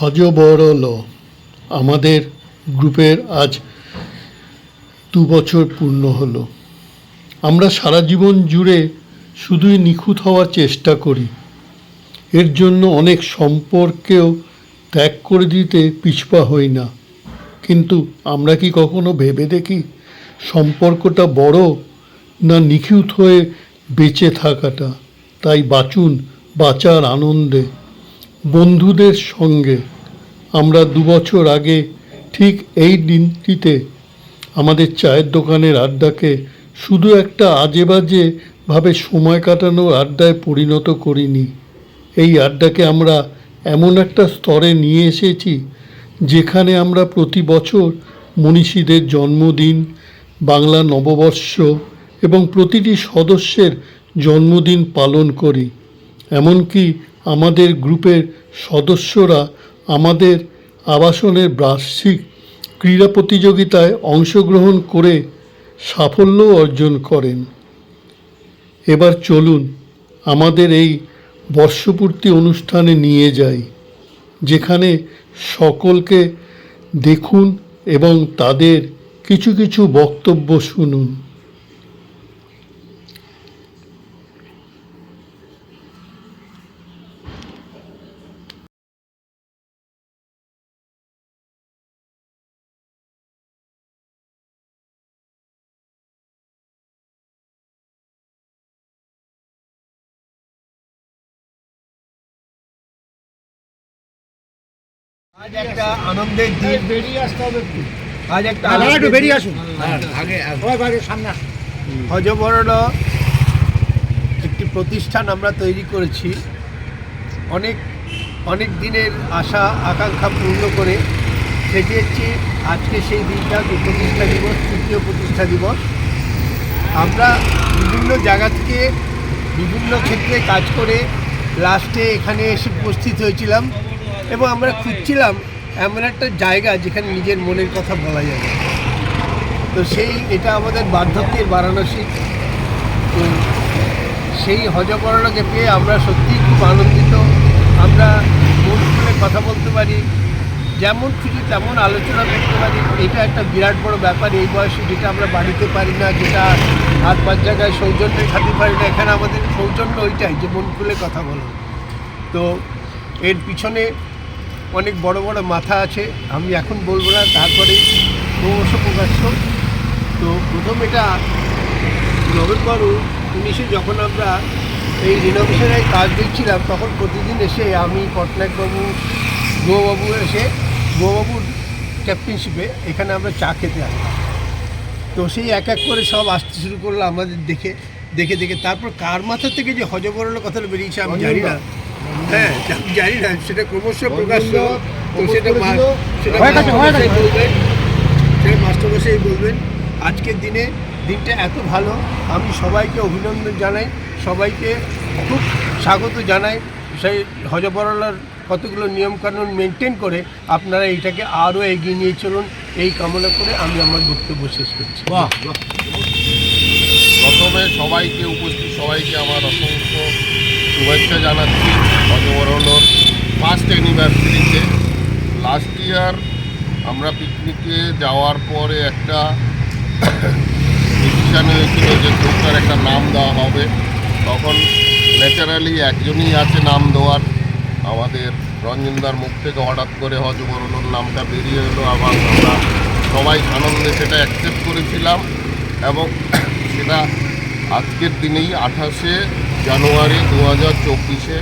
হজবরল আমাদের গ্রুপের আজ দু বছর পূর্ণ হলো। আমরা সারা জীবন জুড়ে শুধুই নিখুঁত হওয়ার চেষ্টা করি। এর জন্য অনেক সম্পর্কেও ত্যাগ করে দিতে পিছপা হই না। কিন্তু আমরা কি কখনো ভেবে দেখি সম্পর্কটা বড় না নিখুঁত হয়ে বেঁচে থাকাটা? তাই বাঁচুন, বাঁচার আনন্দে। বন্ধুদের সঙ্গে। আমরা দু বছর আগে ঠিক এই দিনটিতে আমাদের চায়ের দোকানের আড্ডাকে শুধু একটা আজে বাজে ভাবে সময় কাটানোর আড্ডায় পরিণত করিনি। এই আড্ডাকে আমরা এমন একটা স্তরে নিয়ে এসেছি যেখানে আমরা প্রতি বছর মনীষীদের জন্মদিন, বাংলা নববর্ষ এবং প্রতিটি সদস্যের জন্মদিন পালন করি। এমনকি আমাদের গ্রুপের সদস্যরা আমাদের আবাসনের বার্ষিক ক্রীড়া প্রতিযোগিতায় অংশগ্রহণ করে সাফল্য অর্জন করেন। এবার চলুন আমাদের এই বর্ষপূর্তি অনুষ্ঠানে নিয়ে যাই, যেখানে সকলকে দেখুন এবং তাদের কিছু কিছু বক্তব্য শুনুন। আজ একটা আনন্দের দিন। বেরিয়ে আসতে হবে আজ একটা দাদা একটু বেরিয়ে আসুন। হ্যাঁ, আগে আগে। সামনে আসুন। হজবরণ একটি প্রতিষ্ঠান আমরা তৈরি করেছি। অনেক অনেক দিনের আশা আকাঙ্ক্ষা পূর্ণ করে সেটিয়েছি আজকে সেই দিনটা প্রতিষ্ঠা দিবস তৃতীয় প্রতিষ্ঠা দিবস। আমরা বিভিন্ন জায়গা থেকে বিভিন্ন ক্ষেত্রে কাজ করে লাস্টে এখানে এসে উপস্থিত হয়েছিলাম। এবং আমরা খুঁজছিলাম এমন একটা জায়গা যেখানে নিজের মনের কথা বলা যাবে তো সেই, এটা আমাদের বার্ধক্যের বারাণসী। তো সেই হজকরণকে পেয়ে আমরা সত্যিই খুব আনন্দিত। আমরা মন খুলে কথা বলতে পারি, যেমন খুশি তেমন আলোচনা করতে পারি। এটা একটা বিরাট বড় ব্যাপার এই বয়সে, যেটা আমরা বাড়িতে পারি না, যেটা হাত পাঁচ জায়গায় সৌজন্যে খাতে পারি না। এখানে আমাদের সৌজন্য ওইটাই যে মন খুলে কথা বলো। তো এর পিছনে অনেক বড় বড় মাথা আছে, আমি এখন বলব না, তারপরে ক্রমশ প্রকাশ্য তো প্রথম এটা নভেম্বর উনিশে যখন আমরা এই রিনোভেশনের কাজ দেখছিলাম, তখন প্রতিদিন এসে আমি, পটনায়কবাবু গোবাবু এসে গোবাবুর ক্যাপ্টেনশিপে এখানে আমরা চা খেতে আসতাম। তো সেই এক এক করে সব আসতে শুরু করল আমাদের দেখে। দেখে দেখে তারপর কার মাথা থেকে যে হজবরণের কথাটা বেরিয়েছে আমি জানি না। হ্যাঁ আমি জানি না সেটা ক্রমশ প্রকাশ্য তো সেটা সেটা গেছে, গেছে। মাস্টারমশাই বলবেন। সেটা মাস্টারমশাই বলবেন। আজকের দিনে দিনটা এত ভালো। আমি সবাইকে অভিনন্দন জানাই। সবাইকে খুব স্বাগত জানাই। সেই হজবরলার কতগুলো নিয়মকানুন মেনটেন করে আপনারা এইটাকে আরও এগিয়ে নিয়ে চলুন। এই কামনা করে আমি আমার বক্তব্য শেষ করছি। বাহ। প্রথমে সবাইকে উপস্থিত, সবাইকে আমার অসংখ্য শুভেচ্ছা জানাচ্ছি, অজবরণর ফার্স্ট অ্যানিভার্সারিতে লাস্ট ইয়ার আমরা পিকনিকে যাওয়ার পরে একটা ডিসিশান হয়েছিল যে গ্রুপটার একটা নাম দেওয়া হবে। তখন ন্যাচারালি একজনই আছে নাম দেওয়ার। আমাদের রঞ্জনদার মুখ থেকে হঠাৎ করে হজবরণর নামটা বেরিয়ে এলো। আবার আমরা সবাই আনন্দে সেটা অ্যাকসেপ্ট করেছিলাম। এবং সেটা আজকের দিনেই আঠাশে জানুয়ারি দু হাজার চব্বিশে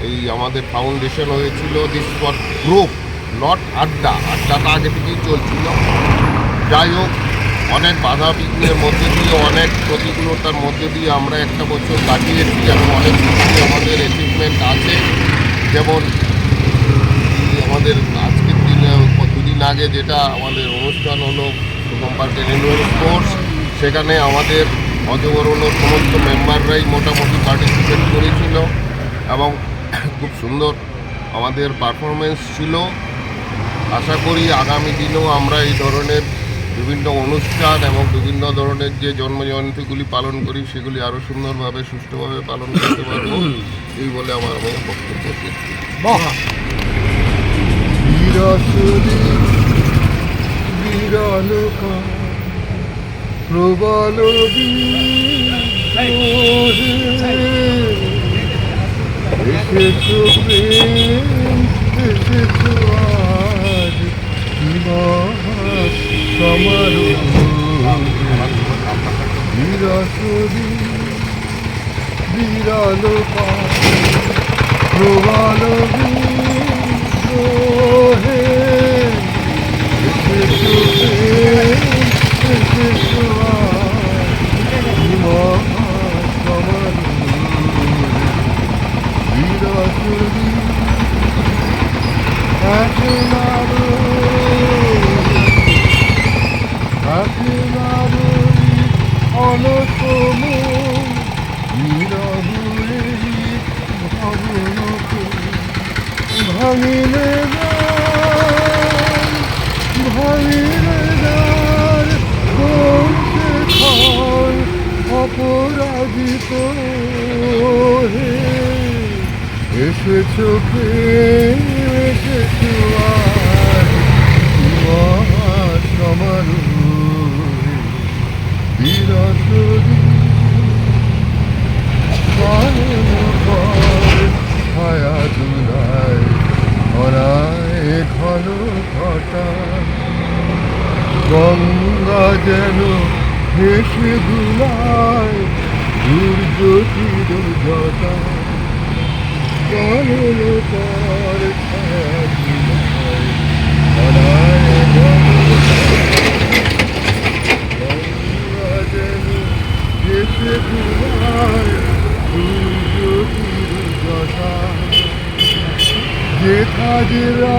এই আমাদের ফাউন্ডেশন হয়েছিল দিস ফর গ্রুপ নট আড্ডা। আড্ডাটা আগে থেকেই চলছিল। যাই হোক, অনেক বাধা বিঘ্নের মধ্যে দিয়ে, অনেক প্রতিকূলতার মধ্যে দিয়ে আমরা একটা বছর কাটিয়েছি এবং অনেক কিছু আমাদের অ্যাচিভমেন্ট আছে। যেমন আমাদের আজকের দিনে, দুদিন আগে যেটা আমাদের অনুষ্ঠান হলো পার্কের অ্যানুয়াল স্পোর্টস। সেখানে আমাদের অজবরণের সমস্ত মেম্বাররাই মোটামুটি পার্টিসিপেট করেছিল এবং খুব সুন্দর আমাদের পারফরমেন্স ছিল। আশা করি আগামী দিনেও আমরা এই ধরনের বিভিন্ন অনুষ্ঠান এবং বিভিন্ন ধরনের যে জন্মজয়ন্তীগুলি পালন করি সেগুলি আরও সুন্দরভাবে সুষ্ঠুভাবে পালন করতে পারব। এই বলে আমার আমি বক্তব্য শেষ করছি। বাহ রসুরি বিরল প্রবল এসেছ প্রেম এসেছ আজ সমারোহ বিরসরি বিরল প্রবল বিদ্রোহে এসেছ প্রেম, এসেছ আজ মহাসমারোহে। বিরসরি একলারো আপনারি অনতম নিরহুরে ভবনকে ভাঙিলে ভাঙিলে অপরাজিত এসেছ প্রেম এসেছ আজ মহাসমারোহে বিরসরি পালন কর ছায়া দুলায় ধরায় ঘন ঘটা গঙ্গা যেন হেসে দুলায় দুর্যোগীর জটা। ধরায় ঘন গঙ্গা যেন হেসে দুলায় দুর্যোগীর জটা। যে কাজেরা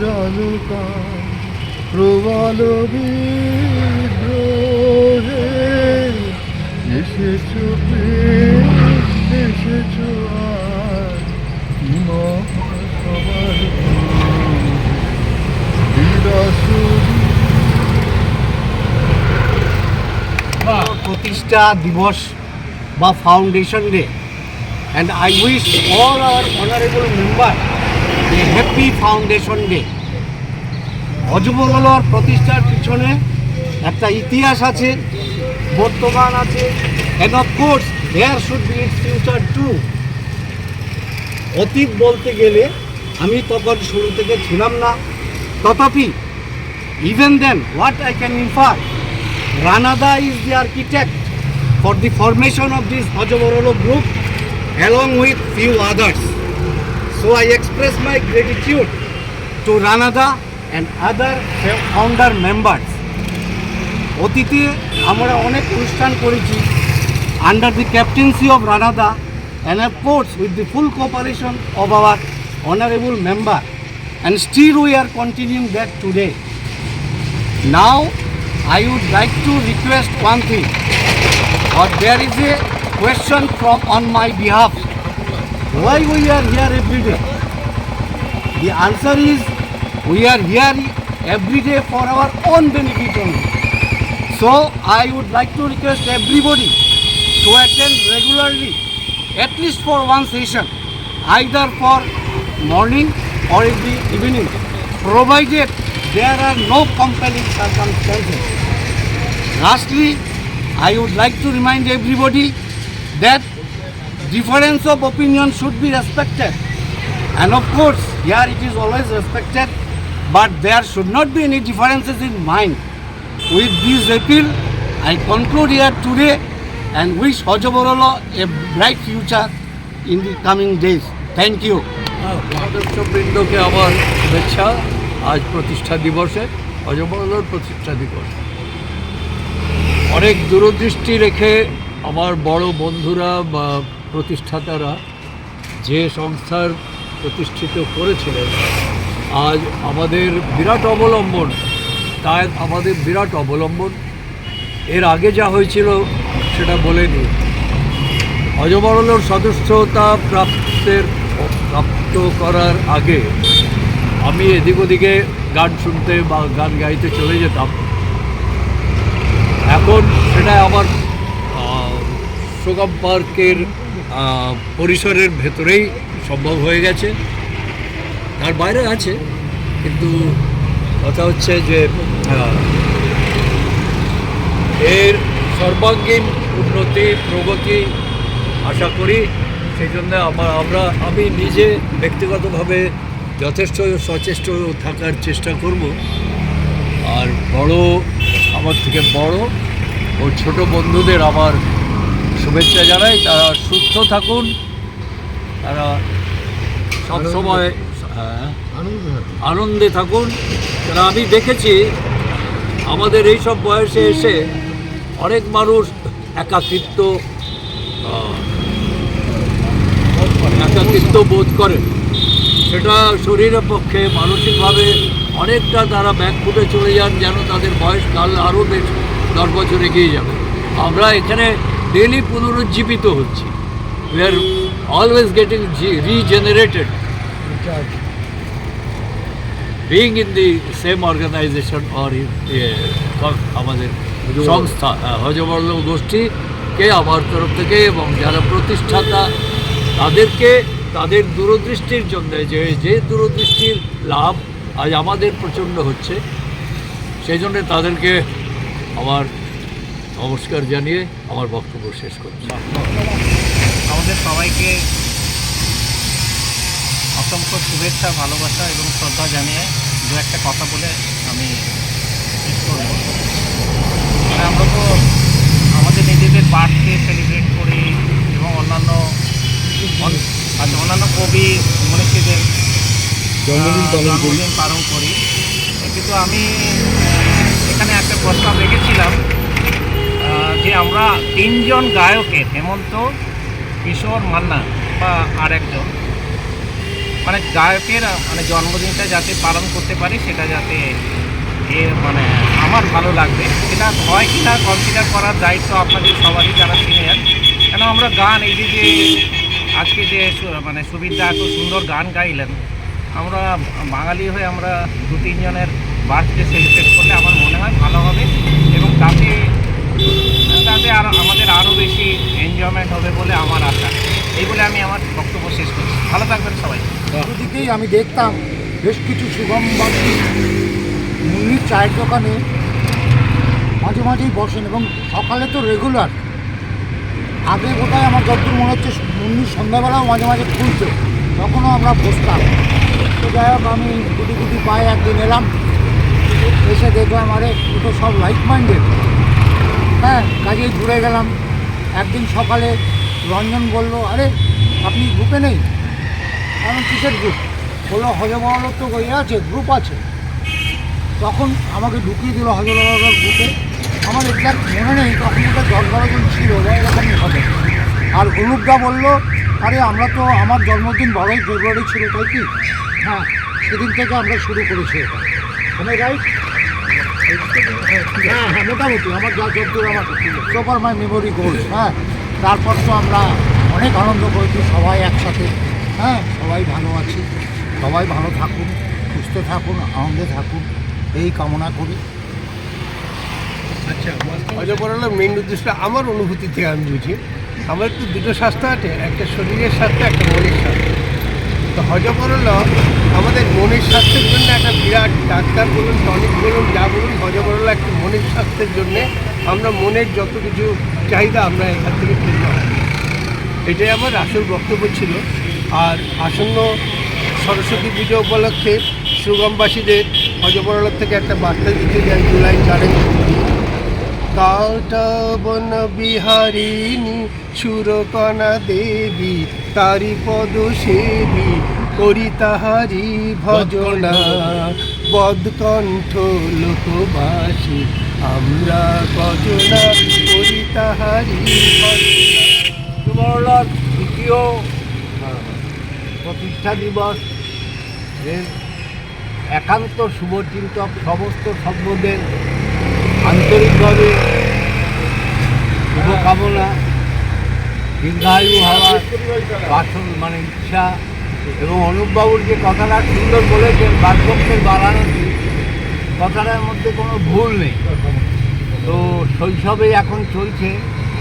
বিরলতা প্রবল বিদ্রোহে এসেছ এসেছ প্রতিষ্ঠা দিবস বা foundation day and I wish all our honourable member a happy foundation day অজবরলর প্রতিষ্ঠার পিছনে একটা ইতিহাস আছে, বর্তমান আছে and of course there should be its future to অতীত বলতে গেলে আমি তখন শুরু থেকে ছিলাম না। তথাপি even then what I can infer রানাদা is the architect for the formation of this Hojoborolo group along with few others. So I express my gratitude to Ranada and other founder members. অতীতে আমরা অনেক অনুষ্ঠান করেছি under the captaincy of রানাদা and of course with the full cooperation of our honourable member and still we are continuing that today Now, I would like to request one thing. Or there is a question from on my behalf. Why we are here every day? The answer is we are here every day for our own benefit only. So I would like to request everybody to attend regularly, at least for one session, either for morning or in the evening, provided there are no compelling circumstances. Lastly, I would like to remind everybody that difference of opinion should be respected. And of course, here it is always respected, but there should not be any differences in mind. With this appeal, I conclude here today and wish Hojoborolo a bright future in the coming days. Thank you. সদস্যবৃন্দকে আমার শুভেচ্ছা আজ প্রতিষ্ঠা দিবসে অজবরলোর প্রতিষ্ঠা দিবস অনেক দূরদৃষ্টি রেখে আমার বড় বন্ধুরা বা প্রতিষ্ঠাতারা যে সংস্থার প্রতিষ্ঠিত করেছিলেন, আজ আমাদের বিরাট অবলম্বন, তাই আমাদের বিরাট অবলম্বন। এর আগে যা হয়েছিল সেটা বলে নিই। অজবরলর সদস্যতা প্রাপ্তের, প্রাপ্ত করার আগে আমি এদিক ওদিকে গান শুনতে বা গান গাইতে চলে যেতাম। এখন সেটা আমার সোগাম পার্কের পরিসরের ভেতরেই সম্ভব হয়ে গেছে। তার বাইরে আছে, কিন্তু কথা হচ্ছে যে এর সর্বাঙ্গীন উন্নতি, প্রগতি আশা করি সেই জন্য আমার আমরা আমি নিজে ব্যক্তিগতভাবে যথেষ্ট সচেষ্ট থাকার চেষ্টা করব। আর বড় আমার থেকে বড় ও ছোট বন্ধুদের আমার শুভেচ্ছা জানাই তারা সুস্থ থাকুন। তারা সবসময় হ্যাঁ আনন্দে থাকুন। কারণ আমি দেখেছি আমাদের এই সব বয়সে এসে অনেক মানুষ একাকিত্ব একাকিত্ব বোধ করে সেটা শরীরের পক্ষে মানসিকভাবে অনেকটা তারা ব্যাক ফুটে চলে যান যেন তাদের বয়স কাল আরও বেশ দশ বছর এগিয়ে যাবে। আমরা এখানে ডেলি পুনরুজ্জীবিত হচ্ছি। We are always getting regenerated being in the same organisation or আমাদের সংস্থা আহ, হজবর্ল গোষ্ঠীকে আমার তরফ থেকে এবং যারা প্রতিষ্ঠাতা তাদেরকে তাদের দূরদৃষ্টির জন্য যে যে দূরদৃষ্টির লাভ আজ আমাদের প্রচণ্ড হচ্ছে সেই জন্যে তাদেরকে আমার নমস্কার জানিয়ে আমার বক্তব্য শেষ করছি। আমাদের সবাইকে অসংখ্য শুভেচ্ছা ভালোবাসা এবং শ্রদ্ধা জানিয়ে দু একটা কথা বলে আমি শেষ করব। মানে আমরা তো আমাদের নিজেদের বার্থডে সেলিব্রেট করি এবং অন্যান্য অন- আচ্ছা অন্যান্য কবি মনীষীদের জন্মদিন পালন করি। কিন্তু আমি এখানে একটা প্রস্তাব রেখেছিলাম যে আমরা তিনজন গায়কের, হেমন্ত, কিশোর, মান্না বা আরেকজন মানে গায়কের মানে জন্মদিনটা যাতে পালন করতে পারি সেটা যাতে এ মানে আমার ভালো লাগবে। সেটা হয় কিনা কনসিডার করার দায়িত্ব আপনাদের সবারই যারা সিনিয়র কেন আমরা গান এই যে আজকে যে মানে সুবিধা এত সুন্দর গান গাইলেন, আমরা বাঙালি হয়ে আমরা দু তিনজনের বার্থডে সেলিব্রেট করলে আমার মনে হয় ভালো হবে এবং তাতে আরও আমাদের আরও বেশি এনজয়মেন্ট হবে বলে আমার আশা। এই বলে আমি আমার বক্তব্য শেষ করছি। ভালো থাকবেন সবাই। দিকেই আমি দেখতাম বেশ কিছু সুগমবাসী মুন্নির চায়ের দোকানে মাঝে মাঝেই বসেন এবং সকালে তো রেগুলার আগে বোধহয় আমার যতদূর মনে হচ্ছে মুন্নির সন্ধ্যাবেলাও মাঝে মাঝে খুলতো, তখনও আমরা বসতাম। তো যাই হোক, আমি গুটি গুটি পায়ে একদিন এলাম, এসে দেখলাম, আরে দুটো সব লাইক মাইন্ডেড হ্যাঁ কাজেই ঘুরে গেলাম। একদিন সকালে রঞ্জন বলল, আরে, আপনি গ্রুপে নেই? কারণ কিসের গ্রুপ বলল হজমহলের তো ইয়ে আছে গ্রুপ আছে। তখন আমাকে ঢুকিয়ে দিল হজমহলের গ্রুপে আমার এক্সাক্ট মনে নেই, তখন ওটা দশ বারো জন ছিল এরকমই হবে। আর অনুপদা বলল, আরে, আমরা তো, আমার জন্মদিন বারোই ফেব্রুয়ারি ছিল, তাই কি? হ্যাঁ সেদিন থেকে আমরা শুরু করেছি এটা। মানে রাইট হ্যাঁ হ্যাঁ মোটামুটি। আমার যা যদ্দূর আমার সোপার মাই মেমোরি গোল্ড হ্যাঁ। তারপর তো আমরা অনেক আনন্দ করেছি, সবাই একসাথে হ্যাঁ। সবাই ভালো আছি। সবাই ভালো থাকুন, সুস্থ থাকুন, আনন্দে থাকুন। এই কামনা করি। আচ্ছা অজপরলের মেইন উদ্দেশ্য আমার অনুভূতি থেকে আমি বুঝি। আমার তো দুটো স্বাস্থ্য আছে, একটা শরীরের স্বাস্থ্য, একটা মনের স্বাস্থ্য। তো হজপরল আমাদের মনের স্বাস্থ্যের জন্য একটা বিরাট ডাক্তার বলুন, টনিক বলুন, যা বলুন হজপরল একটা মনের স্বাস্থ্যের জন্যে। আমরা মনের যত কিছু চাহিদা আমরা এখান থেকে পূর্ণ হয় এটাই আমার আসল বক্তব্য ছিল। আর আসন্ন সরস্বতী পুজো উপলক্ষে সুগমবাসীদের হজপরলার থেকে একটা বার্তা দিতে যাই, জুলাই চারে। কালটাবন বিহারিণী, সুরকণা দেবী, তারি পদ সেবী করি তাহারি ভজনা। বদকণ্ঠ লোকবাসী, আমরা ভজনা করি তাহারি ভজনা। দ্বিতীয় প্রতিষ্ঠা দিবস। একান্ত শুভচিন্তক সমস্ত সভ্যদের আন্তরিকভাবে শুভকামনা, দীর্ঘায়ু হওয়ার মানে ইচ্ছা এবং অনুপবাবুর যে কথাটা সুন্দর বলেছেন বার্ধক্যের বাড়ানোটি কথাটার মধ্যে কোনো ভুল নেই। তো শৈশবে এখন চলছে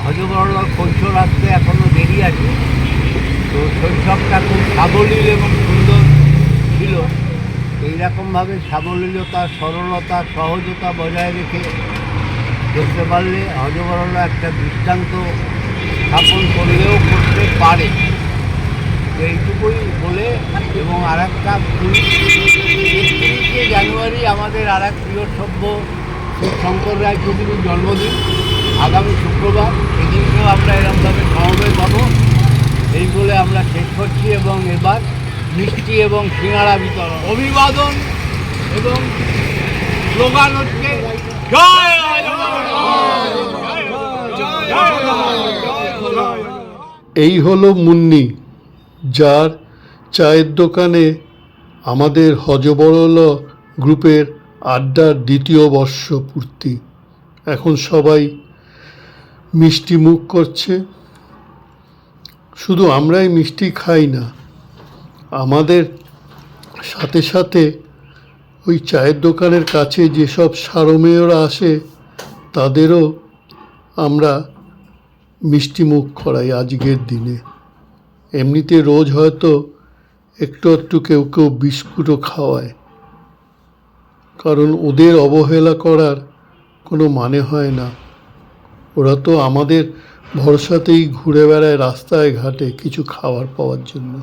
হজবরলার কৈশোর আসতে এখনও দেরি আছে। তো শৈশবটা খুব সাবলীল এবং সুন্দর ছিল। এইরকমভাবে সাবলীলতা, সরলতা, সহজতা বজায় রেখে চলতে পারলে হজবরলা একটা দৃষ্টান্ত স্থাপন করলেও করতে পারে। এইটুকুই বলে এবং আর একটা জানুয়ারি আমাদের আর এক প্রিয় সভ্য শ্রী শঙ্কর রায় চৌধুরীর জন্মদিন। আগামী শুক্রবার সেদিনকেও আমরা এরকমভাবে সমবেত হব। এই বলে আমরা শেষ করছি এবং এবার মিষ্টি এবং সিঙ্গাড়া বিতরণ। অভিবাদন এবং স্লোগান হচ্ছে এই হলো মুন্নি, যার চায়ের দোকানে আমাদের হজবরল গ্রুপের আড্ডার দ্বিতীয় বর্ষ পূর্তি এখন সবাই মিষ্টি মুখ করছে। শুধু আমরাই মিষ্টি খাই না, আমাদের সাথে সাথে ওই চায়ের দোকানের কাছে যেসব সারমেয়রা আসে, তাদেরও আমরা মিষ্টি মুখ করাই আজকের দিনে। এমনিতে রোজ হয়তো একটু একটু কেউ কেউ বিস্কুটও খাওয়ায়। কারণ ওদের অবহেলা করার কোনো মানে হয় না। ওরা তো আমাদের ভরসাতেই ঘুরে বেড়ায় রাস্তায় ঘাটে কিছু খাবার পাওয়ার জন্য।